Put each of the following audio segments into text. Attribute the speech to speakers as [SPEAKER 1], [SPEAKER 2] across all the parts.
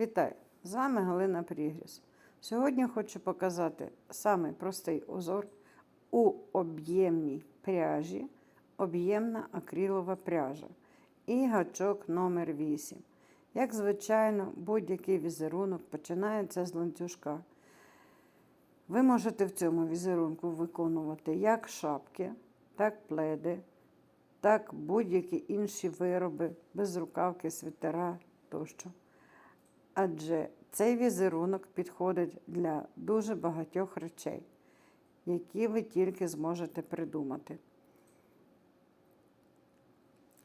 [SPEAKER 1] Вітаю! З вами Галина Прігріс. Сьогодні хочу показати самий простий узор у об'ємній пряжі, об'ємна акрилова пряжа і гачок номер 8 Як звичайно, будь-який візерунок починається з ланцюжка. Ви можете в цьому візерунку виконувати як шапки, так пледи, так будь-які інші вироби, безрукавки, свитера тощо. Адже цей візерунок підходить для дуже багатьох речей, які ви тільки зможете придумати.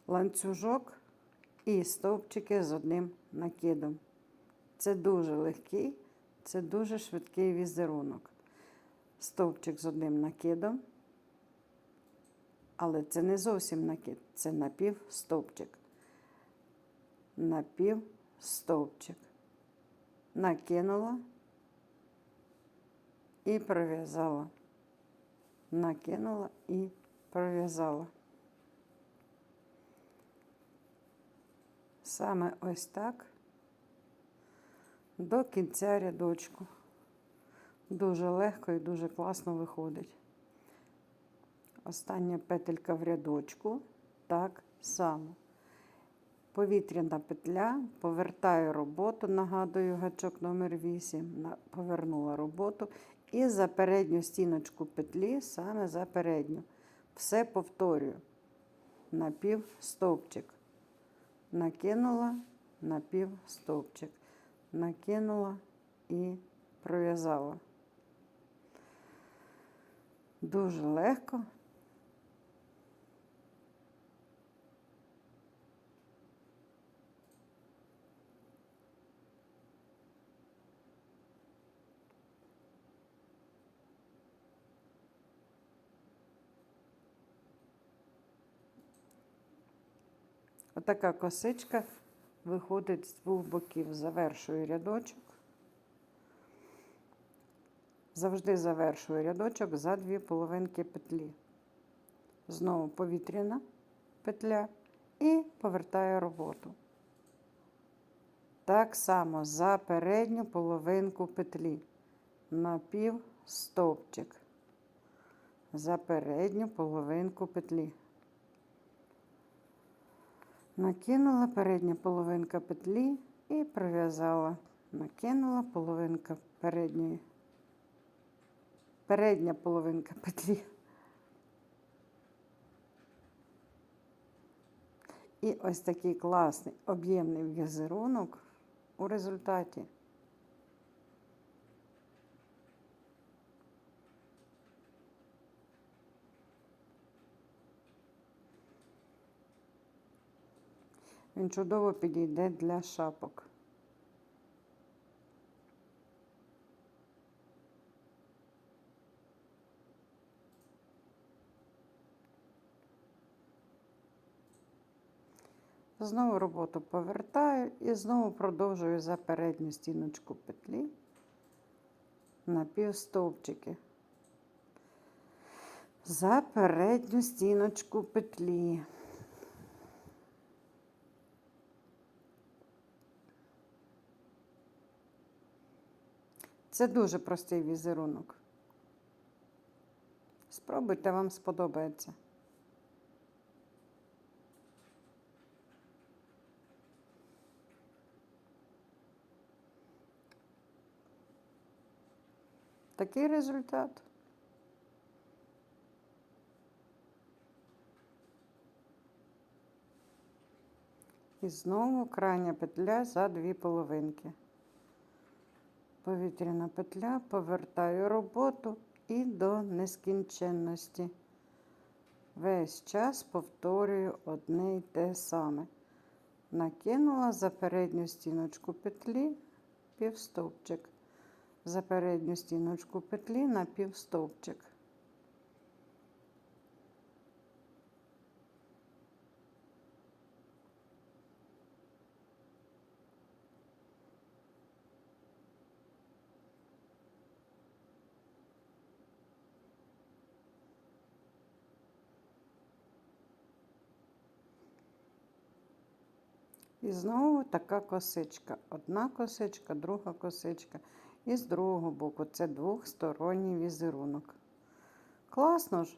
[SPEAKER 1] Ланцюжок і стовпчики з одним накидом. Це дуже легкий, це дуже швидкий візерунок. Стовпчик з одним накидом. Але це не зовсім накид, це напівстовпчик. Напівстовпчик. Накинула і пров'язала. Накинула і пров'язала. Саме ось так до кінця рядочку. Дуже легко і дуже класно виходить. Остання петелька в рядочку так само. Повітряна петля, повертаю роботу, нагадую, гачок номер 8 повернула роботу. І за передню стіночку петлі, саме за передню. Все повторюю. Напів стовпчик. Накинула, напів стовпчик. Накинула і пров'язала. Дуже легко. Отака косичка виходить з двох боків, завершую рядочок. Завжди завершую рядочок за дві половинки петлі. Знову повітряна петля і повертаю роботу. Так само за передню половинку петлі. Напів стовпчик. За передню половинку петлі. Накинула передня половинка петлі і пров'язала. Накинула половинка передньої. Передня половинка петлі. І ось такий класний об'ємний в'язерунок у результаті. Він чудово підійде для шапок. Знову роботу повертаю і знову продовжую за передню стіночку петлі на півстовпчики. За передню стіночку петлі. Це дуже простий візерунок. Спробуйте, вам сподобається. Такий результат. І знову крайня петля за дві половинки. Повітряна петля, повертаю роботу і до нескінченності. Весь час повторюю одне й те саме. Накинула за передню стіночку петлі півстовпчик. За передню стіночку петлі на півстовпчик. І знову така косичка. Одна косичка, друга косичка. І з другого боку це двохсторонній візерунок. Класно ж.